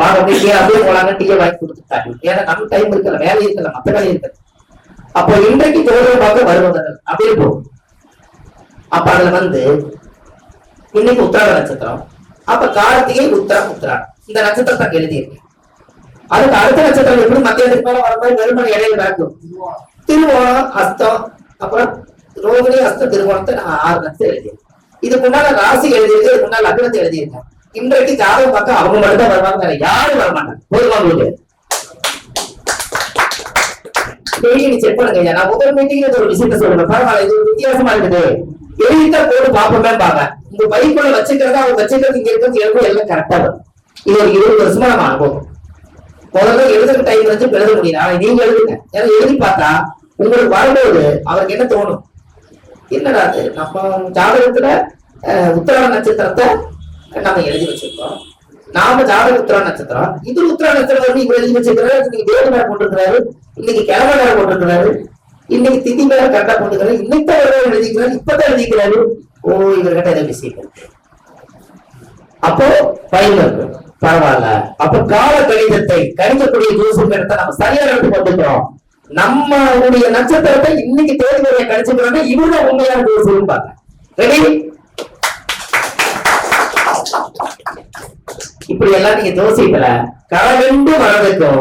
வாங்க அப்படியே டீ அப்படியே போலாங்க டீயை வாங்கி கொடுத்துட்டாங்க ஏன்னா நமக்கு டைம் இருக்கல வேலை இருக்கல மத்த வேலை இருக்கல அப்போ இன்றைக்கு ஜோதிடம் பார்க்க வருவதர்கள் அப்படியே போகும் அப்ப அதுல வந்து இன்னைக்கு உத்திராட நட்சத்திரம். அப்ப கார்த்திகை உத்திரம் உத்திராடம். இந்த நட்சத்திரத்தை எழுதியிருக்கேன் அதுக்கு அடுத்த நட்சத்திரம் எப்படி மத்தியத்துக்கு மேல மாதிரி வெறுமனை இடையில நடக்கும் திருவோணம் அஸ்தம் அப்புறம் ரோகிணி அஸ்தம் திருவோணத்தை நான் ஆறு நட்சத்திரம் எழுதியிருக்கேன். இதுக்கு முன்னால ராசி எழுதியிருக்கு இதுக்கு முன்னால லக்னத்தை எழுதியிருக்கேன். இன்றைக்கு ஜாதகம் பார்க்க அவங்க மட்டும் தான் வருவாங்க வேற யாரும் வரமாட்டாங்க. போதுமா உங்களுக்கு டெய்லி செக் பண்ணுங்க ஐயா. நான் முதல் மீட்டிங்ல ஒரு விஷயத்த சொல்றேன் பரவாயில்ல இது ஒரு வித்தியாசமா இருக்குது. எழுதிட்ட போட்டு பாப்போமே பாங்க உங்க பைக்குள்ள வச்சுக்கிறதா அவங்க வச்சுக்கிறது இங்க இருக்கிறது எழுதும் எல்லாம் கரெக்டா வரும் இது ஒரு இருபது வருஷமா நம்ம அனுபவம். முதல்ல எழுதுற டைம் வச்சு எழுத முடியும் ஆனா நீங்க எழுதுங்க. ஏன்னா எழுதி பார்த்தா உங்களுக்கு வரும்போது அவருக்கு என்ன தோணும்? என்னடா அது நம்ம ஜாதகத்துல அஹ், உத்திராட நட்சத்திரத்தை நம்ம எழுதி வச்சிருக்கோம். நாம ஜாதக உத்திரா நட்சத்திரம். இது உத்திரா நட்சத்திரம் வந்து இவர் எழுதி வச்சிருக்கிறாரு. இன்னைக்கு தேவ நேரம் போட்டிருக்கிறாரு இன்னைக்கு கிழமை நேரம் போட்டிருக்கிறாரு இன்னைக்கு திதி மேல கரெக்டா போட்டுக்கிறாரு இன்னைக்கு தான் எழுதிக்கிறாரு. இப்பதான் எழுதிக்கிறாரு. ஓ இவர்கிட்ட ஏதோ விஷயம் இருக்கு. அப்போ பயன் இருக்கு. பரவாயில்ல. அப்ப கால கணிதத்தை கணிக்கக்கூடிய ஜோசியம் எடுத்தா நம்ம சரியா எடுத்து வந்துக்கிறோம் நம்மளுடைய நட்சத்திரத்தை இன்னைக்கு தேதி வரைய கணிச்சுக்கிறோம்னா இவருதான் உண்மையான ஜோசியம் பாருங்க ரெடி இப்படி எல்லாம் நீங்க ஜோசியத்துல கரகண்டு வர்றதுக்கும்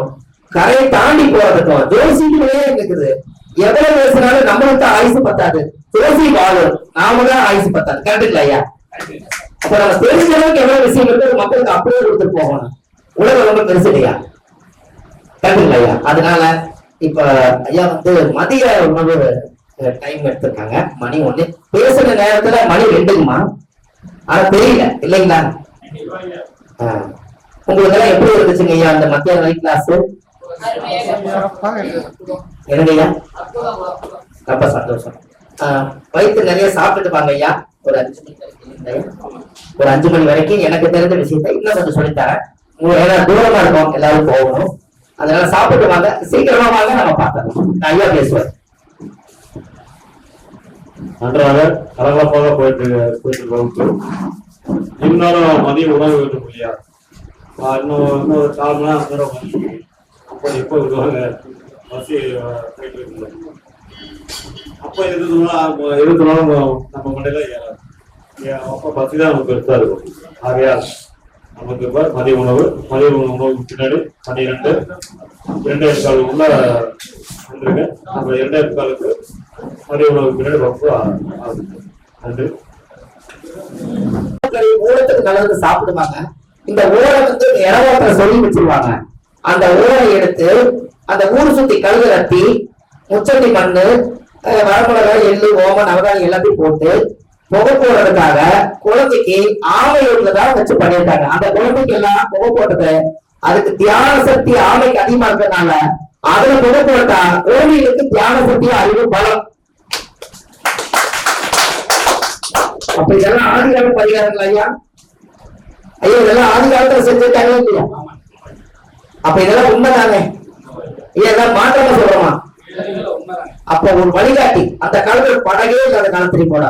கரையை தாண்டி போறதுக்கும் ஜோசியங்களே இருக்குது. எவ்வளவு பேசினாலும் நம்மளுக்கு தான் ஆயுசு பத்தாது. ஜோசி வாழும் நாம தான் ஆயுசு பத்தாது. கரெக்டுங்களா ஐயா? அப்ப நம்ம தெரிஞ்ச அளவுக்கு எவ்வளவு விஷயம் இருக்கு மக்களுக்கு அப்படியே கொடுத்துட்டு போகணும். உலகம் ரொம்ப பெருசு இல்லையா? கரெக்டுங்களா ஐயா? அதனால இப்ப ஐயா வந்து மதிய உணவு டைம் எடுத்திருக்காங்க. மணி ஒண்ணு. பேசுற நேரத்துல மணி ரெண்டுக்குமா? ஆனா தெரியல. இல்லைங்களா? உங்களுக்கு எல்லாம் எப்படி இருந்துச்சுங்க ஐயா அந்த மத்தியான நைட் கிளாஸ் என்னங்க ஐயா? ரொம்ப சந்தோஷம். ஆ, வயிற்று நிறைய சாப்பிட்டுட்டு பாங்க ஐயா. ஒரு அஞ்சு மணி ஒரு அஞ்சு மணி வரைக்கும் எனக்கு தெரிஞ்ச விஷயத்த இன்னும் கொஞ்சம் சொல்லித்தரேன். உங்களுக்கு ஏன்னா தூரமா இருக்கும் எல்லாரும் போகணும். அதனால சாப்பிட்டு வாங்க. சீக்கிரமா வாங்க நம்ம பார்க்கலாம். நான் ஐயா பேசுவேன். நன்றாக கலகலப்பாக போயிட்டு போயிட்டு இருந்தாலும் இன்னொரு மதிய உணவு வேண்டும் இல்லையா? இன்னும் இன்னும் ஒரு கால் மணி நேரம் நேரம் மணி அப்போ எப்போ விடுவாங்க பஸ் போயிட்டு இருக்குல்ல அப்போ இருந்ததுனால நாள் நம்ம மண்டையில ஏறாது. அப்போ பசி தான் நமக்கு பெருசா இருக்கும். ஆகையா நமக்கு இப்போ மதிய உணவு மதிய உணவு உணவுக்கு பின்னாடி பன்னிரெண்டு இரண்டே கால் வந்துருங்க நம்ம இரண்டே காலுக்கு மதிய உணவுக்கு பின்னாடி ரொம்ப ஆகுது. நன்றி ஊழத்துக்கு நல்லது சாப்பிடுவாங்க. இந்த ஊரை வந்து இறவரத்துல சொல்லி வச்சிருவாங்க. அந்த ஊரை எடுத்து அந்த ஊர் சுத்தி கழுகு கட்டி முச்சட்டி மண்ணு அஹ், எள்ளு ஓமம் நவதானி எல்லாத்தையும் போட்டு புகை போடுறதுக்காக குழந்தைக்கு ஆமை தான் வச்சு பண்ணியிருக்காங்க. அந்த குழந்தைக்கு எல்லாம் புகை போட்டது அதுக்கு தியான சக்தி ஆமைக்கு அதிகமா இருக்கிறதுனால அதுல புகை போட்டா கோவிலுக்கு தியான சக்தி அறிவு பலம் அப்ப இதெல்லாம் ஆதி கால பரிகாரங்கள் ஐயா. ஐயா இதெல்லாம் ஆதி காலத்துல செஞ்சிருக்காங்க இல்லையா அப்ப இதெல்லாம் உண்மைதானே? ஐயா இதெல்லாம் மாற்றமா சொல்றோமா? அப்ப ஒரு வழிகாட்டி அந்த காலத்துல படகே இல்லாத காலத்துல போடா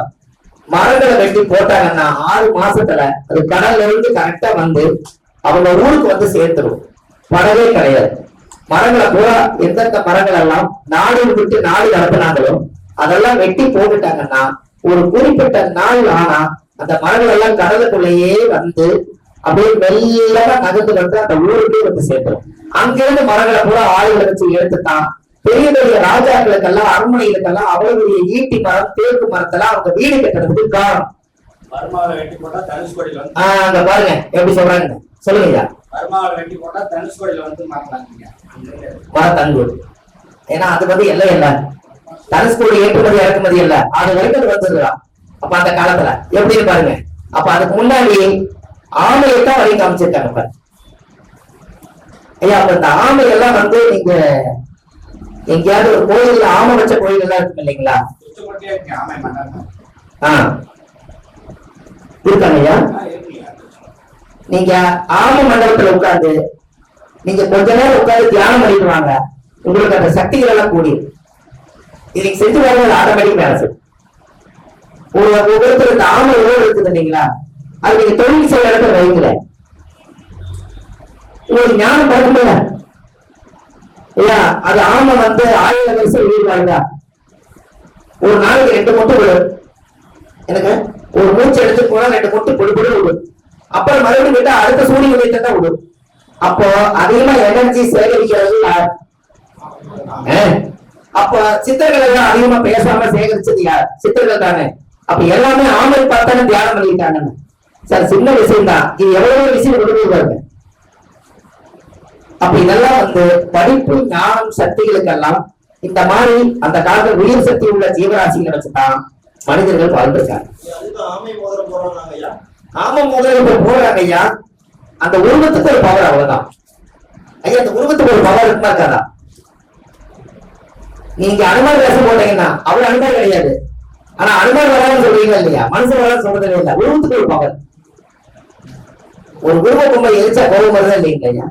மரங்களை வெட்டி போட்டாங்கன்னா ஆறு மாசத்துல அது கடல்ல இருந்து கரெக்டா வந்து அவங்க ஊருக்கு வந்து சேர்த்துடும் படவே கிடையாது. மரங்களை பூரா எந்தெந்த மரங்கள் எல்லாம் நாடு விட்டு நாடு நடத்தினாங்களோ அதெல்லாம் வெட்டி போட்டுட்டாங்கன்னா ஒரு குறிப்பிட்ட நாள் ஆனா அந்த மரங்கள் எல்லாம் கடலுக்குள்ளேயே வந்து அப்படியே மெல்லமா நகர்ந்து வந்து அந்த ஊருக்கே வந்து சேர்த்துரும் அங்கிருந்து மரங்களை பூரா ஆளுகளை வச்சு எடுத்துட்டான். பெரிய பெரிய ராஜாக்களுக்கெல்லாம் அரண்மனைகளுக்கெல்லாம் பெரிய ஈட்டி மரம் தேக்கு மரத்தெல்லாம் அவங்க வீடு கட்டுறதுக்கு காரணம். ஆஹ் அங்க பாருங்க எப்படி சொல்றாங்க. சொல்லுங்க மரத்தங்கூர் ஏன்னா அது வந்து எல்லாம் இல்ல தனுஷ்கோடி ஏற்றுமதி இறக்குமதி இல்ல அது வரைக்கும் அது வந்துருக்கலாம் அப்ப அந்த காலத்துல. எப்படின்னு பாருங்க. அப்ப அதுக்கு முன்னாடி ஆமையத்தான் வரையும் காமிச்சிருக்காங்க பாரு. ஐயா அப்ப இந்த ஆமை எல்லாம் வந்து நீங்க எங்கேயாவது ஒரு கோயில்ல ஆமை வச்ச கோயில் எல்லாம் இருக்கும் இல்லைங்களா? ஆமை மண்டபம் ஆஹ் இருக்காங்க ஐயா. நீங்க ஆமை மண்டபத்துல உட்கார்ந்து நீங்க கொஞ்ச நேரம் உட்கார்ந்து தியானம் பண்ணிட்டு வாங்க. உங்களுக்கு அந்த சக்திகள் எல்லாம் கூடி. இன்னைக்கு செஞ்சு வரது ஆட்டோமேட்டிக் வேலை செய்யும் ஒரு ஒவ்வொருத்தர் இந்த ஆமை இருக்குது இல்லைங்களா அது நீங்க தொழில் செய்யற இடத்துல வைங்களேன் உங்களுக்கு ஞானம் பிறக்குமில்ல இல்லையா அது ஆமை வந்து ஆயிரம் வருஷம் உயிர் வாழ்ந்தா ஒரு நாளைக்கு ரெண்டு முட்டை விடும் எனக்கு ஒரு மூச்சு எடுத்து போனா ரெண்டு முட்டை பொடி பொடி விடும் அப்புறம் மறுபடியும் விட்டா அடுத்த சூரிய உதயத்தை தான் விடும் அப்போ அதிகமா எனர்ஜி சேகரிக்கிறது யார் ஆ? அப்ப சித்தர்கள் எல்லாம் அதிகமா பேசாம சேகரிச்சது யார்? சித்தர்கள் தானே. அப்ப எல்லாமே ஆமை பார்த்தானே தியானம் பண்ணிட்டாங்கன்னு சார் சின்ன விஷயம் தான் இது எவ்வளவு விஷயம் கொடுக்குது பாருங்க. அப்ப இதெல்லாம் வந்து படிப்பு ஞானம் சக்திகளுக்கெல்லாம் இந்த மாதிரி அந்த காலத்துல உயிர் சக்தி உள்ள ஜீவராசிகளை வச்சுதான் மனிதர்கள் வாழ்ந்திருக்காங்க ஆமை மோதிரம் முதல்ல போறாங்க ஐயா. அந்த உருவத்துக்கு ஒரு பவர் அவ்வளவுதான். ஐயா அந்த உருவத்துக்கு ஒரு பவர் இருக்குமா இருக்காதான் நீங்க அனுமதி வேஷம் போட்டீங்கன்னா அவர் அனுமார் கிடையாது. ஆனா அனுமார் வராதுன்னு சொல்றீங்க இல்லையா? மனுஷன் வராது சொல்றது இல்ல. உருவத்துக்கு ஒரு பவர் ஒரு உருவ பொம்மை எரிச்சா கோபம் வருதா இல்லைங்க ஐயா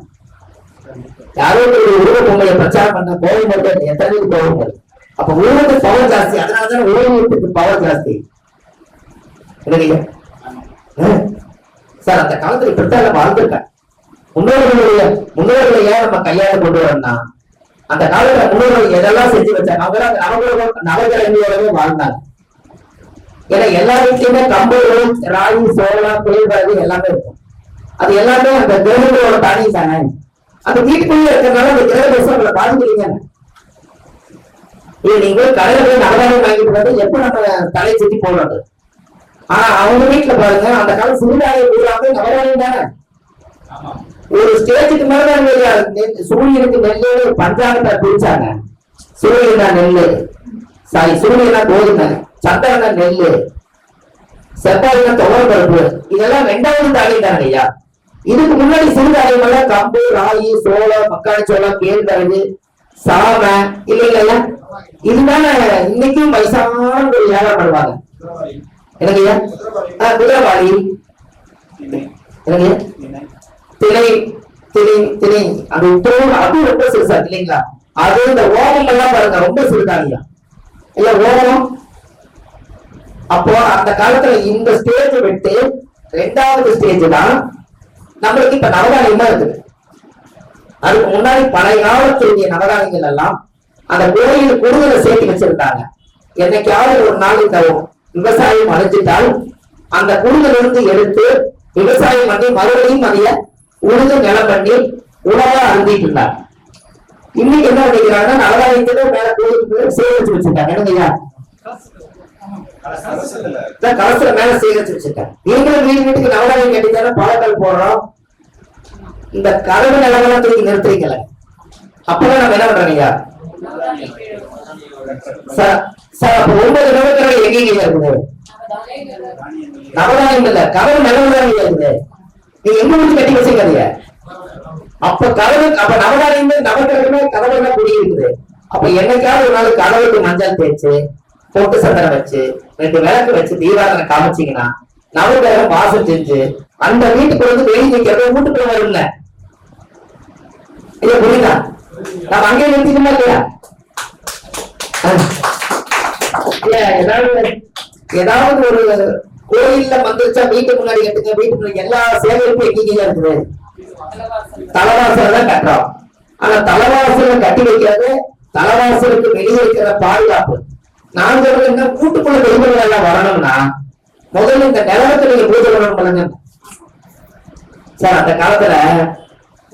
யாரோ ஒரு உருவ பொம்மையை பிரச்சாரம் பண்ண கோபம் வருது எத்தனை பேருக்கு கோபம் வருது அப்ப உருவத்துக்கு பவர் ஜாஸ்தி. அதனாலதான் உருவத்துக்கு பவர் ஜாஸ்தி. இல்லையா? சார் அந்த காலத்துல இப்படித்தான் வாழ்ந்துருக்கேன். முன்னோர்களுடைய முன்னோர்களை ஏன் நம்ம கையாள கொண்டு வரணும்னா அந்த காலத்துல முன்னோர்கள் எதெல்லாம் செஞ்சு வச்சாங்க அவங்க அந்த நவகிரக நவகிரகங்களோடவே வாழ்ந்தாங்க. ஏன்னா எல்லா வீட்லயுமே கம்பு ராகி சோளம் குளிர்பாடு எல்லாமே இருக்கும். அது எல்லாமே அந்த கிரகங்களோட தானி தானே? அந்த வீட்டுக்குள்ளே இருக்கிறதுனால அந்த கிரக தோஷம் உங்களை பாதிக்கிறீங்க இது நீங்க கடையில போய் நவதானியம் வாங்கிட்டு வந்து எப்ப நம்ம தலை சுத்தி போடுறது? ஆனா அவங்க வீட்டுல பாருங்க அந்த காலம் சிறுதானியம் பூராமே நவதானியம் தானே? ஒரு ஸ்டேஜுக்கு மேல சூரியனுக்கு நெல்லு பஞ்சாங்கத்தை பிரிச்சாங்க. சூரியனா நெல்லு. சாரி சூரியனா கோதுமை. சந்திரனா நெல்லு. செவ்வாய்னா துவரம் பருப்பு. இதெல்லாம் ரெண்டாவது தானியம் ஐயா? இதுக்கு முன்னாடி சிறு எல்லாம் கம்பு ராகி சோளம் மக்காளி சோளம் கேழ்வரகு சாமை இல்லைங்களா ஐயா? இன்னைக்கும் வயசான ஒரு வியாபாரம் பண்ணுவாங்க. குதிரவாளி எனக்கு ஐயா? குதிரவாளி ஆ, எனக்கு ஐயா? திணை திணை திணை. அது உத்தரவு அது ரொம்ப சிறுசா இல்லைங்களா? அது இந்த ஓமம் எல்லாம் பாருங்க ரொம்ப சிறுதானியம். இல்ல ஓமம் அப்போ அந்த காலத்துல இந்த ஸ்டேஜ் விட்டு ரெண்டாவது ஸ்டேஜ் தான் நம்மளுக்கு இப்ப நவதானியமா இருக்குது. அதுக்கு முன்னாடி பழைய காலத்துடைய நவதானியங்கள் எல்லாம் அந்த கோயில் குடுதலை சேர்த்து வச்சிருந்தாங்க. என்னைக்காவது ஒரு நாள் இந்த விவசாயம் அழிஞ்சிட்டால் அந்த குடுதல இருந்து எடுத்து விவசாயம் பண்ணி மறுபடியும் அதைய உழுது நிலம் பண்ணி உணவா அருந்திட்டு இருந்தாங்க இன்னைக்கு என்ன பண்ணிக்கிறாங்கன்னா நவதானியத்துல மேல கோயிலுக்கு சேகரிச்சு வச்சிருக்காங்க. என்னங்கய்யா அரசுல கலசல மேல சேகரிச்சு வச்சிருக்காங்க. நீங்களும் வீடு வீட்டுக்கு நவதானியம் கட்டித்தானே பழங்கள் போடுறோம். இந்த கதவு நிலவெல்லாம் தூக்கி நிறுத்துறீங்கள அப்பதான் நம்ம என்ன பண்றோம் ஐயா? சார் சார் அப்ப ஒன்பது நிலவரங்கள் எங்கேங்க இருக்குது? நவதானியம் இல்ல கதவு நிலவரம் இருக்குது. நீங்க எங்க வச்சு கட்டி வச்சிருக்காதீங்க. அப்ப கதவு அப்ப நவதானியமே நவக்கிரகமே கதவு தான் குடி இருக்குது அப்ப என்னைக்காவது ஒரு நாள் கதவுக்கு மஞ்சள் தேய்ச்சு பொட்டு சந்தனம் வச்சு ரெண்டு விளக்கு வச்சு தீபாவளி காமிச்சீங்கன்னா நவகிரகம் வாசம் செஞ்சு அந்த வீட்டுக்கு வந்து வெளியே நிக்கிறது வீட்டுக்குள்ள வரும்ல ஐயா புரியுதா? நம்ம அங்கேயே நிறுத்திக்கணுமா இல்லையா ஆ. ஏதாவது ஏதாவது ஒரு கோயில்ல மந்திரிச்சா வீட்டுக்கு முன்னாடி கட்டுங்க வீட்டுக்கு முன்னாடி எல்லா சேவைக்கும் எங்கேயும் இருக்குது. தலைவாசல் தான் கட்டுறோம். ஆனா தலைவாசல கட்டி வைக்கிறது தலைவாசலுக்கு வெளியே இருக்கிற பாதுகாப்பு. நான் சொல்றது என்ன வீட்டுக்குள்ள எல்லாம் வரணும்னா முதல்ல இந்த நிலவரத்தை நீங்க பூஜை பண்ணணும் பண்ணுங்க சார் அந்த காலத்துல